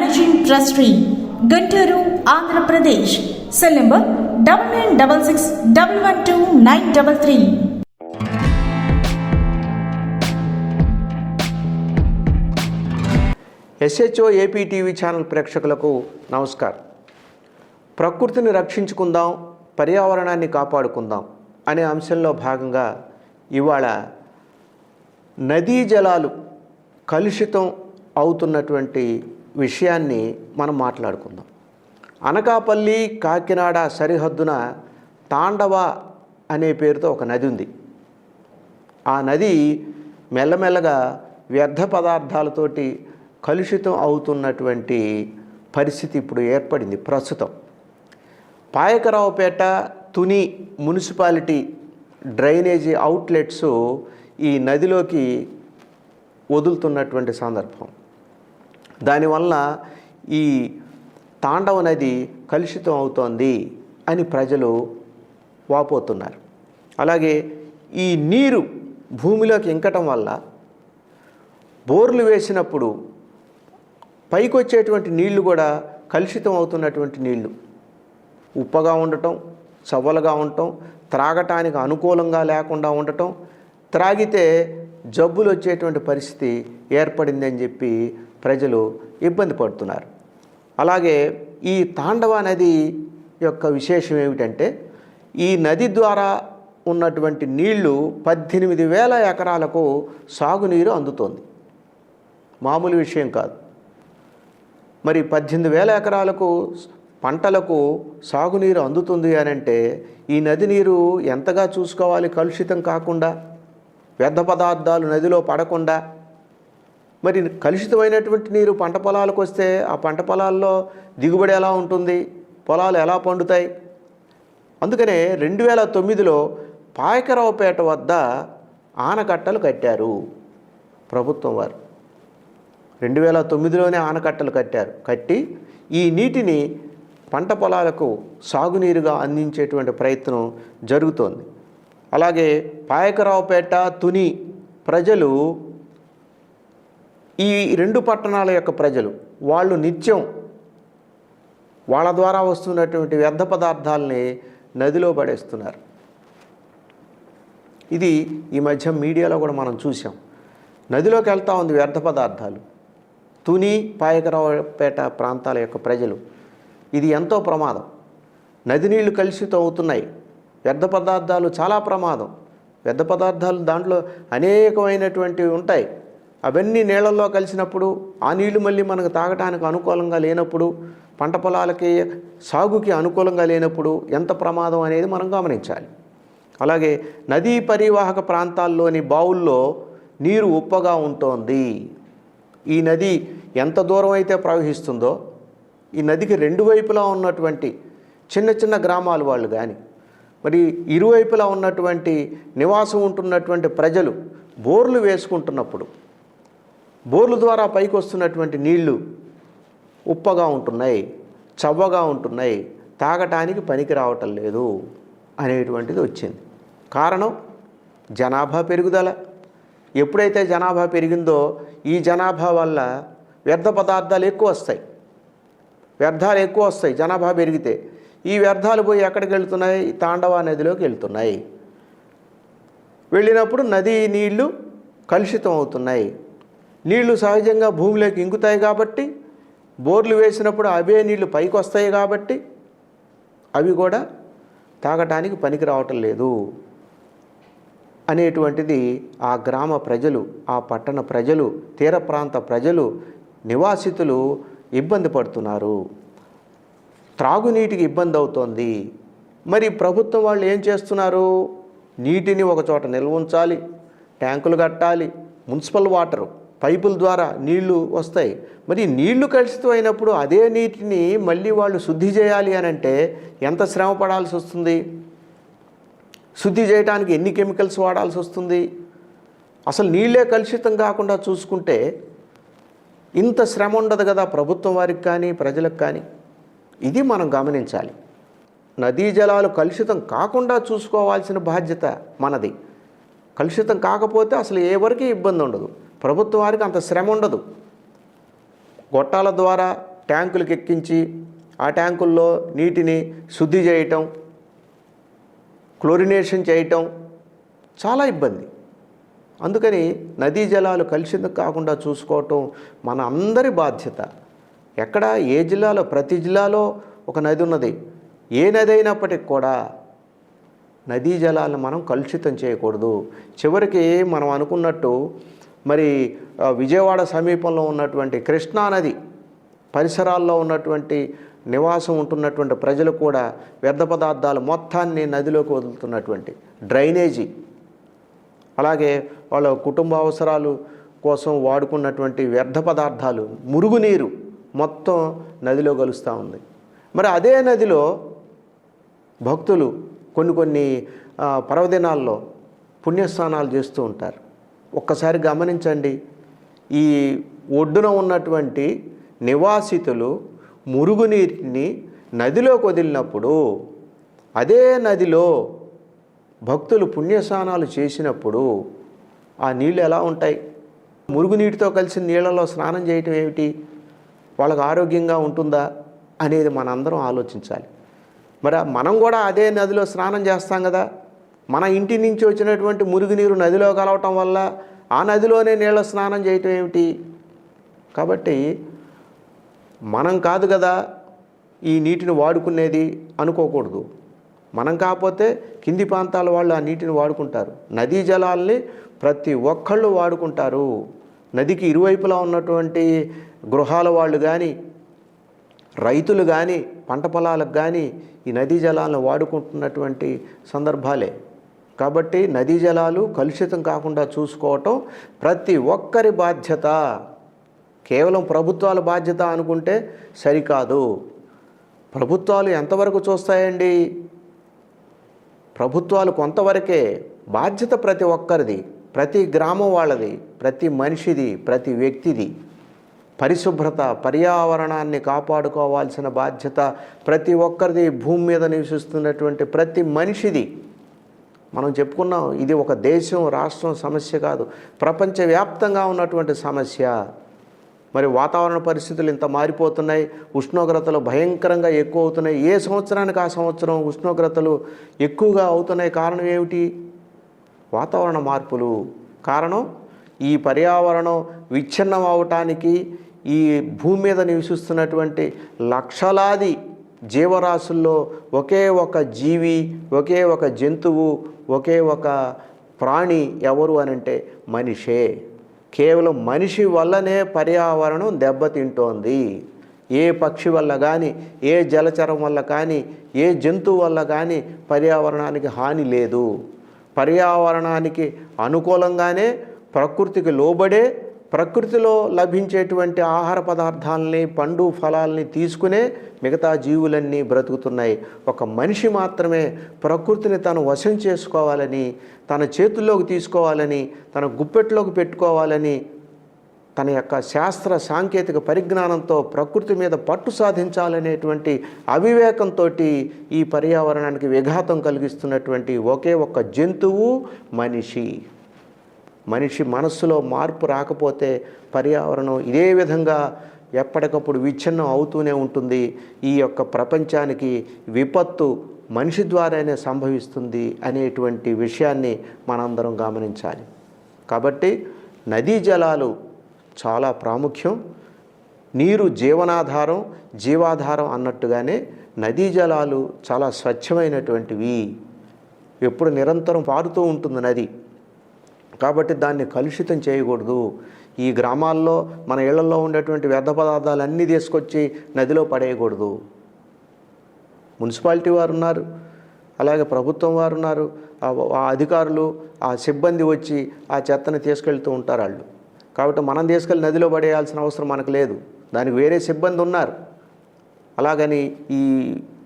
managing trustee Guntur Andhra Pradesh cell number double nine double six double one two nine double three S H O AP TV channel ప్రేక్షకులకు నమస్కారం. ప్రకృతిని రక్షించుకుందాం పర్యావరణాన్ని కాపాడుకుందాం అనే అంశంలో భాగంగా ఇవాళ నదీ జలాలు కలుషితం అవుతున్నటువంటి విషయాన్ని మనం మాట్లాడుకుందాం. అనకాపల్లి కాకినాడ సరిహద్దున తాండవ అనే పేరుతో ఒక నది ఉంది. ఆ నది మెల్లమెల్లగా వ్యర్థ పదార్థాలతోటి కలుషితం అవుతున్నటువంటి పరిస్థితి ఇప్పుడు ఏర్పడింది ప్రస్తుతం. Payakaraopeta Tuni municipality drainage outlets ఈ నదిలోకి వదులుతున్నటువంటి సందర్భం. దానివల్ల ఈ తాండవ నది కలుషితం అవుతోంది అని ప్రజలు వాపోతున్నారు. అలాగే ఈ నీరు భూమిలోకి ఇంకటం వల్ల బోర్లు వేసినప్పుడు పైకి వచ్చేటువంటి నీళ్ళు కూడా కలుషితం అవుతున్నటువంటి నీళ్ళు. ఉప్పగా ఉండటం చవ్వలుగా ఉండటం త్రాగటానికి అనుకూలంగా లేకుండా ఉండటం త్రాగితే జబ్బులు వచ్చేటువంటి పరిస్థితి ఏర్పడిందని చెప్పి ప్రజలు ఇబ్బంది పడుతున్నారు. అలాగే ఈ తాండవ నది యొక్క విశేషం ఏమిటంటే ఈ నది ద్వారా ఉన్నటువంటి నీళ్ళు పద్దెనిమిది వేల ఎకరాలకు సాగునీరు అందుతోంది. మామూలు విషయం కాదు. మరి పద్దెనిమిది వేల ఎకరాలకు పంటలకు సాగునీరు అందుతుంది అని అంటే ఈ నది నీరు ఎంతగా చూసుకోవాలి కలుషితం కాకుండా వ్యర్థ పదార్థాలు నదిలో పడకుండా? మరి కలుషితమైనటువంటి నీరు పంట పొలాలకు వస్తే ఆ పంట పొలాల్లో దిగుబడి ఎలా ఉంటుంది? పొలాలు ఎలా పండుతాయి? అందుకనే రెండు వేల తొమ్మిదిలో పాయకరావుపేట వద్ద ఆనకట్టలు కట్టారు ప్రభుత్వం వారు. రెండు వేల తొమ్మిదిలోనే ఆనకట్టలు కట్టారు. కట్టి ఈ నీటిని పంట పొలాలకు సాగునీరుగా అందించేటువంటి ప్రయత్నం జరుగుతోంది. అలాగే పాయకరావుపేట తుని ప్రజలు ఈ రెండు పట్టణాల యొక్క ప్రజలు వాళ్ళు నిత్యం వాళ్ళ ద్వారా వస్తున్నటువంటి వ్యర్థ పదార్థాలని నదిలో పడేస్తున్నారు. ఇది ఈ మధ్య మీడియాలో కూడా మనం చూసాం నదిలోకి వెళ్తూ ఉంది వ్యర్థ పదార్థాలు. తుని పాయకరావుపేట ప్రాంతాల యొక్క ప్రజలు. ఇది ఎంతో ప్రమాదం. నది నీళ్ళు కలుషితం అవుతున్నాయి. వ్యర్థ పదార్థాలు చాలా ప్రమాదం. వ్యర్థ పదార్థాలు దాంట్లో అనేకమైనటువంటివి ఉంటాయి. అవన్నీ నీళ్ళల్లో కలిసినప్పుడు ఆ నీళ్ళు మళ్ళీ మనకు తాగటానికి అనుకూలంగా లేనప్పుడు పంట పొలాలకి సాగుకి అనుకూలంగా లేనప్పుడు ఎంత ప్రమాదం అనేది మనం గమనించాలి. అలాగే నదీ పరివాహక ప్రాంతాల్లోని బావుల్లో నీరు ఉప్పగా ఉంటోంది. ఈ నది ఎంత దూరం అయితే ప్రవహిస్తుందో ఈ నదికి రెండు వైపులా ఉన్నటువంటి చిన్న చిన్న గ్రామాల వాళ్ళు కానీ మరి ఇరువైపులా ఉన్నటువంటి నివాసం ఉంటున్నటువంటి ప్రజలు బోర్లు వేసుకుంటున్నప్పుడు బోర్లు ద్వారా పైకి వస్తున్నటువంటి నీళ్ళు ఉప్పగా ఉంటున్నాయి చవ్వగా ఉంటున్నాయి తాగటానికి పనికి రావటం లేదు అనేటువంటిది వచ్చింది. కారణం జనాభా పెరుగుదల. ఎప్పుడైతే జనాభా పెరిగిందో ఈ జనాభా వల్ల వ్యర్థ పదార్థాలు ఎక్కువ వస్తాయి. వ్యర్థాలు ఎక్కువ వస్తాయి జనాభా పెరిగితే. ఈ వ్యర్థాలు పోయి ఎక్కడికి వెళ్తున్నాయి? తాండవ నదిలోకి వెళ్తున్నాయి. వెళ్ళినప్పుడు నదీ నీళ్ళు కలుషితం అవుతున్నాయి. నీళ్ళు సహజంగా భూమిలోకి ఇంకుతాయి కాబట్టి బోర్లు వేసినప్పుడు అవే నీళ్ళు పైకి వస్తాయి కాబట్టి అవి కూడా తాగటానికి పనికి రావటం లేదు. అనేటువంటిది ఆ గ్రామ ప్రజలు ఆ పట్టణ ప్రజలు తీర ప్రాంత ప్రజలు నివాసితులు ఇబ్బంది పడుతున్నారు. త్రాగునీటికి ఇబ్బంది అవుతోంది. మరి ప్రభుత్వం వాళ్ళు ఏం చేస్తున్నారు? నీటిని ఒక చోట నిల్వ ఉంచాలి ట్యాంకులు కట్టాలి మున్సిపల్ వాటర్ పైపుల ద్వారా నీళ్ళు వస్తాయి. మరి నీళ్ళు కలుషితం అయినప్పుడు అదే నీటిని మళ్ళీ వాళ్ళు శుద్ధి చేయాలి అని అంటే ఎంత శ్రమ పడాల్సి వస్తుంది? శుద్ధి చేయడానికి ఎన్ని కెమికల్స్ వాడాల్సి వస్తుంది? అసలు నీళ్ళే కలుషితం కాకుండా చూసుకుంటే ఇంత శ్రమ ఉండదు కదా ప్రభుత్వం వారికి కానీ ప్రజలకు కానీ. ఇది మనం గమనించాలి. నదీ జలాలు కలుషితం కాకుండా చూసుకోవాల్సిన బాధ్యత మనది. కలుషితం కాకపోతే అసలు ఏ వరకు ఇబ్బంది ఉండదు. ప్రభుత్వ వారికి అంత శ్రమ ఉండదు. గొట్టాల ద్వారా ట్యాంకులకు ఎక్కించి ఆ ట్యాంకుల్లో నీటిని శుద్ధి చేయటం క్లోరినేషన్ చేయటం చాలా ఇబ్బంది. అందుకని నదీ జలాలు కలుషితం కాకుండా చూసుకోవటం మన అందరి బాధ్యత. ఎక్కడ ఏ జిల్లాలో ప్రతి జిల్లాలో ఒక నది ఉన్నది. ఏ నది అయినప్పటికి కూడా నదీ జలాలను మనం కలుషితం చేయకూడదు. చివరికి మనం అనుకున్నట్టు మరి విజయవాడ సమీపంలో ఉన్నటువంటి కృష్ణా నది పరిసరాల్లో ఉన్నటువంటి నివాసం ఉంటున్నటువంటి ప్రజలు కూడా వ్యర్థ పదార్థాలు మొత్తాన్ని నదిలోకి వదులుతున్నటువంటి డ్రైనేజీ. అలాగే వాళ్ళ కుటుంబ అవసరాలు కోసం వాడుకున్నటువంటి వ్యర్థ పదార్థాలు మురుగునీరు మొత్తం నదిలో కలుస్తూ ఉంది. మరి అదే నదిలో భక్తులు కొన్ని కొన్ని పర్వదినాల్లో పుణ్యస్నానాలు చేస్తూ ఉంటారు. ఒక్కసారి గమనించండి. ఈ ఒడ్డున ఉన్నటువంటి నివాసితులు మురుగునీటిని నదిలోకి వదిలినప్పుడు అదే నదిలో భక్తులు పుణ్యస్నానాలు చేసినప్పుడు ఆ నీళ్ళు ఎలా ఉంటాయి? మురుగునీటితో కలిసి నీళ్ళలో స్నానం చేయటం ఏమిటి? వాళ్ళకి ఆరోగ్యంగా ఉంటుందా? అనేది మనందరం ఆలోచించాలి. మరి మనం కూడా అదే నదిలో స్నానం చేస్తాం కదా? మన ఇంటి నుంచి వచ్చినటువంటి మురుగునీరు నదిలో కలవటం వల్ల ఆ నదిలోనే నీళ్ళ స్నానం చేయటం ఏమిటి? కాబట్టి మనం కాదు కదా ఈ నీటిని వాడుకునేది అనుకోకూడదు. మనం కాకపోతే కింది ప్రాంతాల వాళ్ళు ఆ నీటిని వాడుకుంటారు. నదీ జలాల్ని ప్రతి ఒక్కళ్ళు వాడుకుంటారు. నదికి ఇరువైపులా ఉన్నటువంటి గృహాల వాళ్ళు కానీ రైతులు కానీ పంట పొలాలకు కానీ ఈ నదీ జలాలను వాడుకుంటున్నటువంటి సందర్భాలే. కాబట్టి నదీ జలాలు కలుషితం కాకుండా చూసుకోవటం ప్రతి ఒక్కరి బాధ్యత. కేవలం ప్రభుత్వాల బాధ్యత అనుకుంటే సరికాదు. ప్రభుత్వాలు ఎంతవరకు చూస్తాయండి? ప్రభుత్వాలు కొంతవరకే బాధ్యత ప్రతి ఒక్కరిది ప్రతి గ్రామం వాళ్ళది ప్రతి మనిషిది ప్రతి వ్యక్తిది. పరిశుభ్రత పర్యావరణాన్ని కాపాడుకోవాల్సిన బాధ్యత ప్రతి ఒక్కరిది భూమి మీద నివసిస్తున్నటువంటి ప్రతి మనిషిది. మనం చెప్పుకున్నాం ఇది ఒక దేశం రాష్ట్రం సమస్య కాదు. ప్రపంచవ్యాప్తంగా ఉన్నటువంటి సమస్య. మరి వాతావరణ పరిస్థితులు ఇంత మారిపోతున్నాయి ఉష్ణోగ్రతలు భయంకరంగా ఎక్కువ అవుతున్నాయి. ఏ సంవత్సరానికి ఆ సంవత్సరం ఉష్ణోగ్రతలు ఎక్కువగా అవుతున్నాయి? కారణం ఏమిటి? వాతావరణ మార్పులు. కారణం ఈ పర్యావరణం విచ్ఛిన్నం అవటానికి ఈ భూమి మీద నివసిస్తున్నటువంటి లక్షలాది జీవరాశుల్లో ఒకే ఒక జీవి ఒకే ఒక జంతువు ఒకే ఒక ప్రాణి ఎవరు అనంటే మనిషే. కేవలం మనిషి వల్లనే పర్యావరణం దెబ్బతింటోంది. ఏ పక్షి వల్ల కానీ ఏ జలచరం వల్ల కానీ ఏ జంతువు వల్ల కానీ పర్యావరణానికి హాని లేదు. పర్యావరణానికి అనుకూలంగానే ప్రకృతికి లోబడే ప్రకృతిలో లభించేటువంటి ఆహార పదార్థాలని పండు ఫలాల్ని తీసుకునే మిగతా జీవులన్నీ బ్రతుకుతున్నాయి. ఒక మనిషి మాత్రమే ప్రకృతిని తను వశం చేసుకోవాలని తన చేతుల్లోకి తీసుకోవాలని తన గుప్పెట్లోకి పెట్టుకోవాలని తన యొక్క శాస్త్ర సాంకేతిక పరిజ్ఞానంతో ప్రకృతి మీద పట్టు సాధించాలనేటువంటి అవివేకంతో ఈ పర్యావరణానికి విఘాతం కలిగిస్తున్నటువంటి ఒకే ఒక్క జంతువు మనిషి. మనిషి మనస్సులో మార్పు రాకపోతే పర్యావరణం ఇదే విధంగా ఎప్పటికప్పుడు విచ్ఛిన్నం అవుతూనే ఉంటుంది. ఈ యొక్క ప్రపంచానికి విపత్తు మనిషి ద్వారానే సంభవిస్తుంది అనేటువంటి విషయాన్ని మనందరం గమనించాలి. కాబట్టి నదీ జలాలు చాలా ప్రాముఖ్యం. నీరు జీవనాధారం జీవాధారం అన్నట్టుగానే నదీ జలాలు చాలా స్వచ్ఛమైనటువంటివి. ఎప్పుడు నిరంతరం పారుతూ ఉంటుంది నది. కాబట్టి దాన్ని కలుషితం చేయకూడదు. ఈ గ్రామాల్లో మన ఇళ్ళలో ఉండేటువంటి వ్యర్థ పదార్థాలు అన్నీ తీసుకొచ్చి నదిలో పడేయకూడదు. మున్సిపాలిటీ వారు ఉన్నారు అలాగే ప్రభుత్వం వారు ఉన్నారు ఆ అధికారులు ఆ సిబ్బంది వచ్చి ఆ చెత్తని తీసుకెళ్తూ ఉంటారు వాళ్ళు కాబట్టి మనం తీసుకెళ్ళి నదిలో పడేయాల్సిన అవసరం మనకు లేదు. దానికి వేరే సిబ్బంది ఉన్నారు. అలాగని ఈ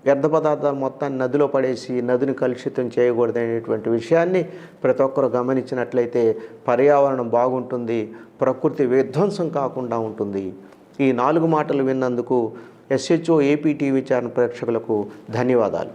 వ్యర్థ పదార్థాలు మొత్తాన్ని నదిలో పడేసి నదిని కలుషితం చేయకూడదు అనేటువంటి విషయాన్ని ప్రతి ఒక్కరు గమనించినట్లయితే పర్యావరణం బాగుంటుంది ప్రకృతి విధ్వంసం కాకుండా ఉంటుంది. ఈ నాలుగు మాటలు విన్నందుకు ఎస్హెచ్ఓ ఏపీ టీవీ ఛానల్ ప్రేక్షకులకు ధన్యవాదాలు.